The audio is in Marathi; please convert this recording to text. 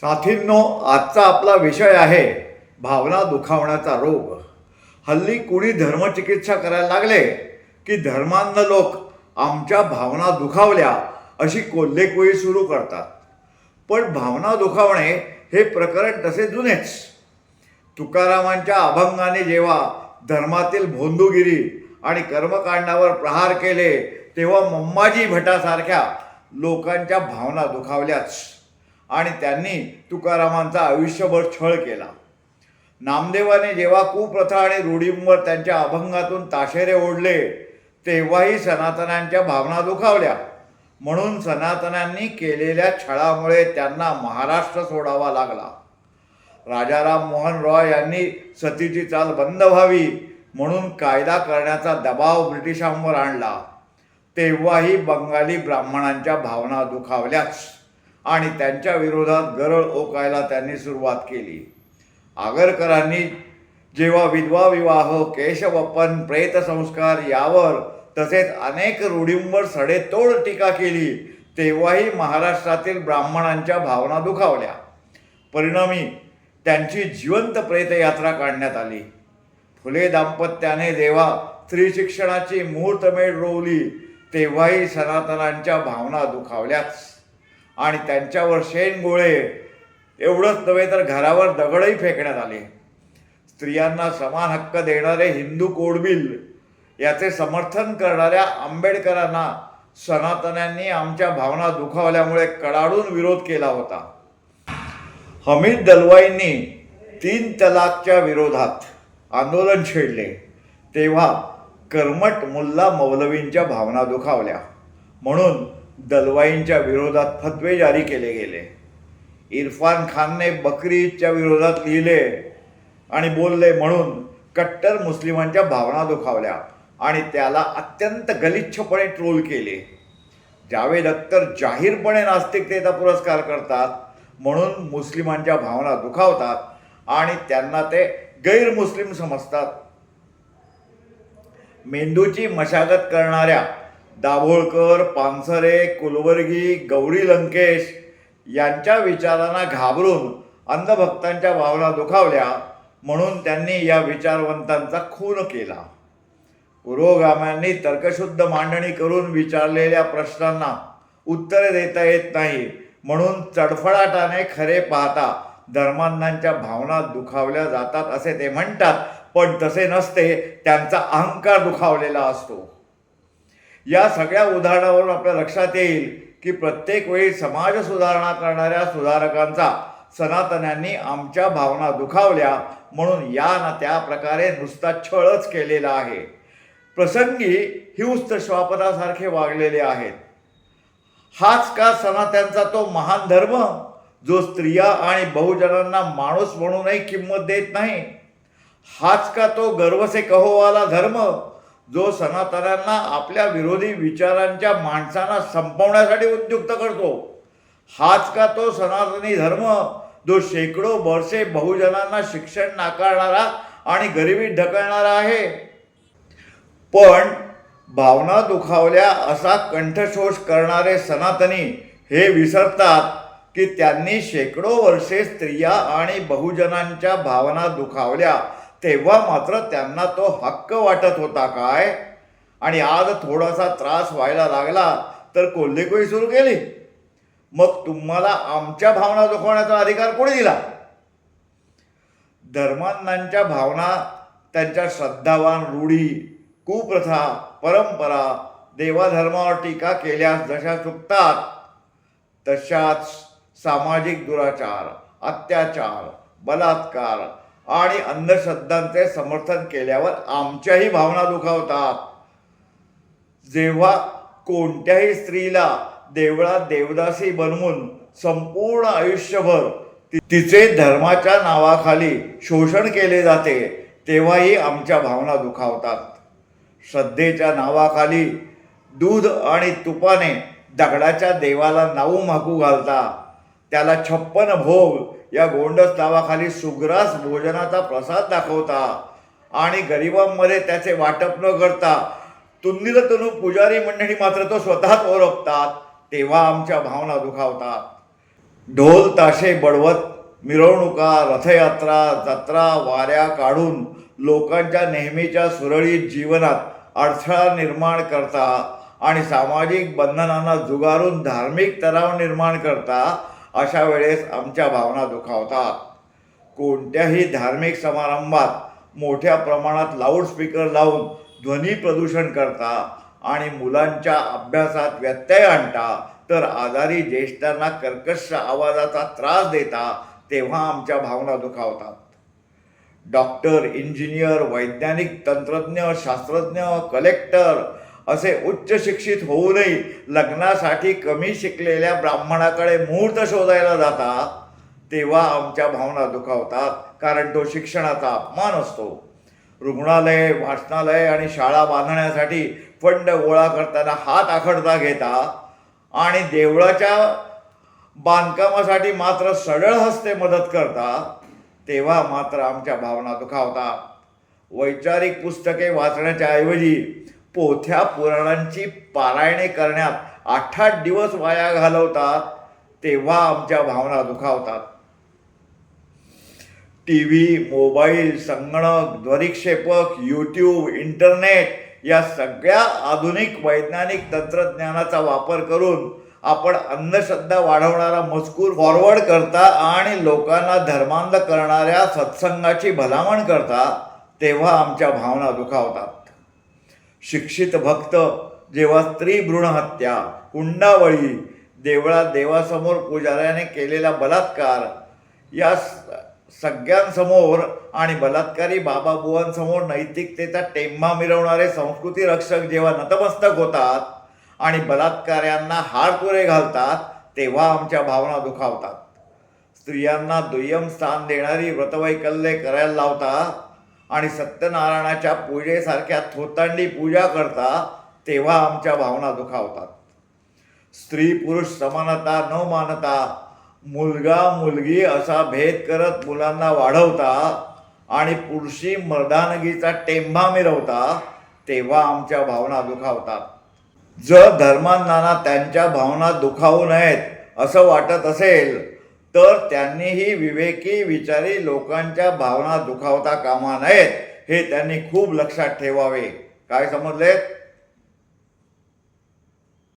साथींनो आजचा आपला विषय आहे भावना दुखावण्याचा रोग. हल्ली कुणी धर्मचिकित्सा करायला लागले की धर्मांध लोक आमच्या भावना दुखावल्या अशी कोल्हेकोळी सुरू करतात. पण भावना दुखावणे हे प्रकरण तसे जुनेच. तुकारामांच्या अभंगाने जेव्हा धर्मातील भोंदूगिरी आणि कर्मकांडावर प्रहार केले तेव्हा मम्माजी भटासारख्या लोकांच्या भावना दुखावल्याच. आणि त्यांनी तुकारामांचा आयुष्यभर छळ केला. नामदेवाने जेव्हा कुप्रथा आणि रूढींवर त्यांच्या अभंगातून ताशेरे ओढले तेव्हाही सनातनांच्या भावना दुखावल्या. म्हणून सनातनांनी केलेल्या छळामुळे त्यांना महाराष्ट्र सोडावा लागला. राजाराम मोहन रॉय यांनी सतीची चाल बंद व्हावी म्हणून कायदा करण्याचा दबाव ब्रिटिशांवर आणला. तेव्हाही बंगाली ब्राह्मणांच्या भावना दुखावल्याच. आणि त्यांच्या विरोधात गरळ ओकायला त्यांनी सुरुवात केली. आगरकरांनी जेव्हा विधवा विवाह केशवपन प्रेतसंस्कार यावर तसेच अनेक रूढींवर सडेतोड टीका केली तेव्हाही महाराष्ट्रातील ब्राह्मणांच्या भावना दुखावल्या. परिणामी त्यांची जिवंत प्रेतयात्रा काढण्यात आली. फुले दाम्पत्याने जेव्हा स्त्री शिक्षणाची मुहूर्तमेढ रोवली तेव्हाही सनातनांच्या भावना दुखावल्याच. आणि त्यांच्यावर शेणगोळे. एवढंच नव्हे तर घरावर दगडही फेकण्यात आले. स्त्रियांना समान हक्क देणारे हिंदू कोड बिल याचे समर्थन करणाऱ्या आंबेडकरांना सनातन्यांनी आमच्या भावना दुखावल्यामुळे कडाडून विरोध केला होता. हमीद दलवाईंनी तीन तलाकच्या विरोधात आंदोलन छेडले. तेव्हा कर्मट मुल्ला मौलवींच्या भावना दुखावल्या. म्हणून दलवाईंच्या विरोधात फतवे जारी केले गेले. इरफान खानने बकरी ईदच्या विरोधात लिहिले आणि बोलले म्हणून कट्टर मुस्लिमांच्या भावना दुखावल्या आणि त्याला अत्यंत गलिच्छपणे ट्रोल केले. जावेद अख्तर जाहीरपणे नास्तिकतेचा पुरस्कार करतात म्हणून मुस्लिमांच्या भावना दुखावतात आणि त्यांना ते गैरमुस्लिम समजतात. मेंदूची मशागत करणाऱ्या दाभोळकर पानसरे कुलवर्गी गौरी लंकेश यांच्या विचारांना घाबरून अंधभक्तांच्या भावना दुखावल्या म्हणून त्यांनी या विचारवंतांचा खून केला. पुरोगाम्यांनी तर्कशुद्ध मांडणी करून विचारलेल्या प्रश्नांना उत्तरे देता येत नाही म्हणून चडफडाटाने खरे पाहता धर्मांधांच्या भावना दुखावल्या जातात असे ते म्हणतात पण तसे नसते त्यांचा अहंकार दुखावलेला असतो. या सगळ्या उदाहरणावरून आपल्या लक्षात येईल की प्रत्येक वेळी समाज सुधारणा करणाऱ्या सुधारकांचा सनातन्यांनी आमच्या भावना दुखावल्या म्हणून या ना त्या प्रकारे नुसता छळच केलेला आहे. प्रसंगी हिंस्त श्वापदासारखे वागलेले आहेत. हाच का सनात्यांचा तो महान धर्म? जो स्त्रिया आणि बहुजनांना माणूस म्हणूनही किंमत देत नाही. हाच का तो गर्वसे कहोवाला धर्म? जो सनातनांना आपल्या विरोधी विचारांच्या माणसांना संपवण्यासाठी उद्युक्त करतो हाच का तो सनातनी धर्म जो शेकडो वर्षे बहुजनांना शिक्षण नाकारणारा आणि गरिबीत ढकलणारा आहे? पण भावना दुखावल्या असा कंठशोष करणारे सनातनी हे विसरतात की त्यांनी शेकडो वर्षे स्त्रिया आणि बहुजनांच्या भावना दुखावल्या तेव्हा मात्र त्यांना तो हक्क वाटत होता काय? आणि आज थोडासा त्रास व्हायला लागला तर कोल्हेकोळी सुरू केली. मग तुम्हाला आमच्या भावना दुखवण्याचा अधिकार कोणी दिला? धर्मांनांच्या भावना त्यांच्या श्रद्धावान रूढी कुप्रथा परंपरा देवाधर्मावर टीका केल्यास जशा चुकतात तशाच सामाजिक दुराचार अत्याचार बलात्कार आणि अंधश्रद्धांचे समर्थन केल्यावर आमच्याही भावना दुखावतात. जेव्हा कोणत्याही स्त्रीला देवळात देवदासी बनवून संपूर्ण आयुष्यभर तिचे धर्माच्या नावाखाली शोषण केले जाते तेव्हाही आमच्या भावना दुखावतात. श्रद्धेच्या नावाखाली दूध आणि तुपाने दगडाच्या देवाला नाऊ माकू घालता. त्याला छप्पन भोग या गोंडस नावाखाली सुग्रास भोजनाचा प्रसाद दाखवता. आणि गरिबांमध्ये त्याचे वाटप न करता तुंदिलतनू पुजारी मंडळी मात्र तो स्वतःच ओळखतात तेव्हा आमच्या भावना दुखावतात. ढोल ताशे बडवत मिरवणुका रथयात्रा जत्रा वाऱ्या काढून लोकांच्या नेहमीच्या सुरळीत जीवनात अडथळा निर्माण करता आणि सामाजिक बंधनांना जुगारून धार्मिक तणाव निर्माण करता अशा वेळेस आमच्या भावना दुखावतात. कोणत्याही धार्मिक समारंभात मोठ्या प्रमाणात लाऊडस्पीकर लावून ध्वनी प्रदूषण करता आणि मुलांच्या अभ्यासात व्यत्यय आणता तर आजारी ज्येष्ठांना कर्कश आवाजाचा त्रास देता तेव्हा आमच्या भावना दुखावतात. डॉक्टर इंजिनियर वैज्ञानिक तंत्रज्ञ शास्त्रज्ञ कलेक्टर असे उच्च शिक्षित होऊनही लग्नासाठी कमी शिकलेल्या ब्राह्मणाकडे मुहूर्त शोधायला जाता तेव्हा आमच्या भावना दुखावतात कारण तो शिक्षणाचा अपमान असतो. रुग्णालय वाचनालय आणि शाळा बांधण्यासाठी फंड गोळा करताना हात आखडता घेता आणि देवळाच्या बांधकामासाठी मात्र सरळ हस्ते मदत करता तेव्हा मात्र आमच्या भावना दुखावतात. वैचारिक पुस्तके वाचण्याच्या ऐवजी पोथ्या पुराणांची पारायणे करण्यात आठ आठ दिवस वाया घालवतात तेव्हा आमच्या भावना दुखावतात. टी व्ही मोबाईल संगणक ध्वनिक्षेपक यूट्यूब इंटरनेट या सगळ्या आधुनिक वैज्ञानिक तंत्रज्ञानाचा वापर करून आपण अंधश्रद्धा वाढवणारा मजकूर फॉरवर्ड करता आणि लोकांना धर्मांध करणाऱ्या सत्संगाची भलामण करता तेव्हा आमच्या भावना दुखावतात. शिक्षित भक्त जेव्हा स्त्री भ्रूणहत्या कुंडावळी देवळात देवासमोर पुजाऱ्याने केलेला बलात्कार या स- सगळ्यांसमोर आणि बलात्कारी बाबाबुवांसमोर नैतिकतेचा टेम्मा मिरवणारे संस्कृती रक्षक जेव्हा नतमस्तक होतात आणि बलात्कार्यांना हारतुरे घालतात तेव्हा आमच्या भावना दुखावतात. स्त्रियांना दुय्यम स्थान देणारी व्रतवैकल्ये करायला लावतात आणि सत्यनारायणाच्या पूजेसारख्या थोतांडी पूजा करता तेव्हा आमच्या भावना दुखावतात. स्त्री पुरुष समानता न मानता मुलगा मुलगी असा भेद करत मुलांना वाढवता आणि पुरुषी मर्दानगीचा टेंभा मिरवता तेव्हा आमच्या भावना दुखावतात. जर धर्मांना त्यांच्या भावना दुखावू नयेत असं वाटत असेल तर त्यांनीही विवेकी विचारी लोकांच्या भावना दुखावता कामा नयेत हे त्यांनी खूप लक्षात ठेवावे. काय समजले